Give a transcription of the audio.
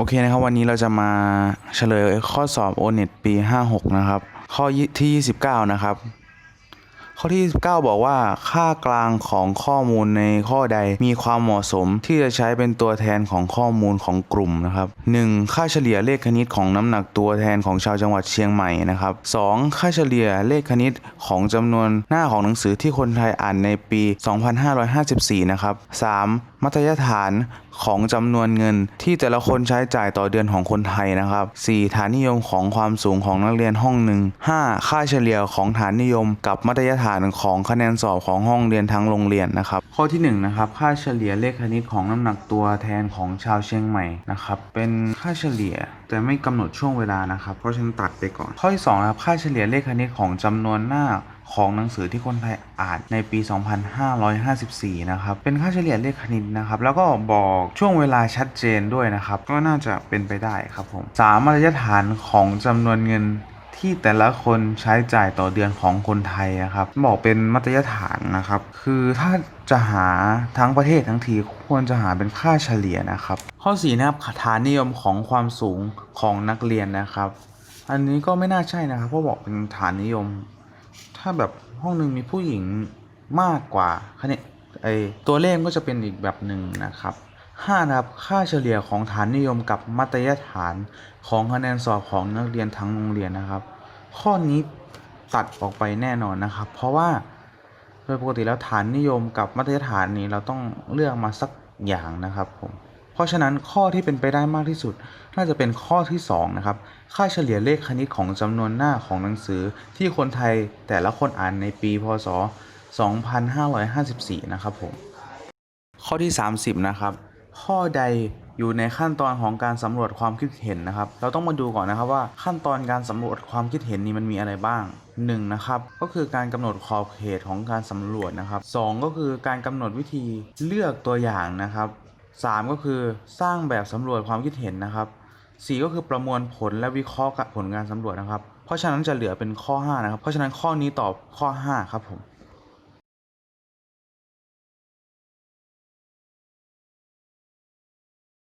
โอเคนะครับ วันนี้เราจะมาเฉลยข้อสอบ o n e t ปี 56 นะครับ ข้อที่ 29 นะครับ ข้อที่ 29 บอกว่าค่ากลางของข้อมูลในข้อใดมีความเหมาะสมที่จะใช้เป็นตัวแทนของข้อมูลของกลุ่มนะครับ 1. ค่าเฉลี่ยเลขคณิตของน้ำหนักตัวแทนของชาวจังหวัดเชียงใหม่นะครับ 2. ค่าเฉลี่ยเลขคณิตของจำนวนหน้าของหนังสือที่คนไทยอ่านในปี 2554 นะครับ 3. มัธยฐานของจำนวนเงินที่แต่ละคนใช้จ่ายต่อเดือนของคนไทยนะครับ 4. ฐานนิยมของความสูงของนักเรียนห้องหนึ่ง 5. ค่าเฉลี่ยของฐานนิยม กับมัธยฐานของคะแนนสอบของห้องเรียนทั้งโรงเรียนนะครับ ข้อที่1นะครับค่าเฉลี่ยเลขคณิตของน้ำหนักตัวแทนของชาวเชียงใหม่นะครับเป็นค่าเฉลี่ยแต่ไม่กำหนดช่วงเวลานะครับ เพราะฉะนันตัดไปก่อน ข้อที่2นะครับค่าเฉลี่ยเลขคณิตของจำนวนหน้า ของหนังสือที่คนไทยอ่านในปี 2554 นะครับ เป็นค่าเฉลี่ยเลขคณิตนะครับ แล้วก็บอกช่วงเวลาชัดเจนด้วยนะครับ ก็น่าจะเป็นไปได้ครับผมสามมาตรฐานของจำนวนเงินที่แต่ละคนใช้จ่ายต่อเดือนของคนไทยนะครับ บอกเป็นมาตรฐานนะครับ คือถ้าจะหาทั้งประเทศทั้งทีควรจะหาเป็นค่าเฉลี่ยนะครับ ข้อ4นะครับฐานนิยมของความสูงของนักเรียนนะครับ อันนี้ก็ไม่น่าใช่นะครับเพราะบอกเป็นฐานนิยม ถ้าแบบห้องหนึ่งมีผู้หญิงมากกว่าคะแนนไอตัวเลขก็จะเป็นอีกแบบหนึ่งนะครับห้านะครับค่าเฉลี่ยของฐานนิยมกับมาตรฐานของคะแนนสอบของนักเรียนทั้งโรงเรียนนะครับ ข้อนี้ตัดออกไปแน่นอนนะครับ เพราะว่าโดยปกติแล้วฐานนิยมกับมาตรฐานนี้เราต้องเลือกมาสักอย่างนะครับผม เพราะฉะนั้นข้อที่เป็นไปได้มากที่สุด น่าจะเป็นข้อที่2นะครับค่าเฉลี่ยเลขคณิตของจำนวนหน้าของหนังสือที่คนไทยแต่ละคนอ่านในปีพศ 2554 นะครับผมข้อที่ 30 นะครับ ข้อใดอยู่ในขั้นตอนของการสำรวจความคิดเห็นนะครับ เราต้องมาดูก่อนนะครับว่าขั้นตอนการสำรวจความคิดเห็นนี้มันมีอะไรบ้าง 1. นะครับก็คือการกำหนดขอบเขตของการสำรวจนะครับ 2. ก็คือการกำหนดวิธีเลือกตัวอย่างนะครับ 3 ก็คือสร้างแบบสำรวจความคิดเห็นนะครับ 4 ก็คือประมวลผลและวิเคราะห์ผลการสำรวจนะครับ เพราะฉะนั้นจะเหลือเป็นข้อ 5 นะครับ เพราะฉะนั้นข้อนี้ตอบข้อ 5 ครับผม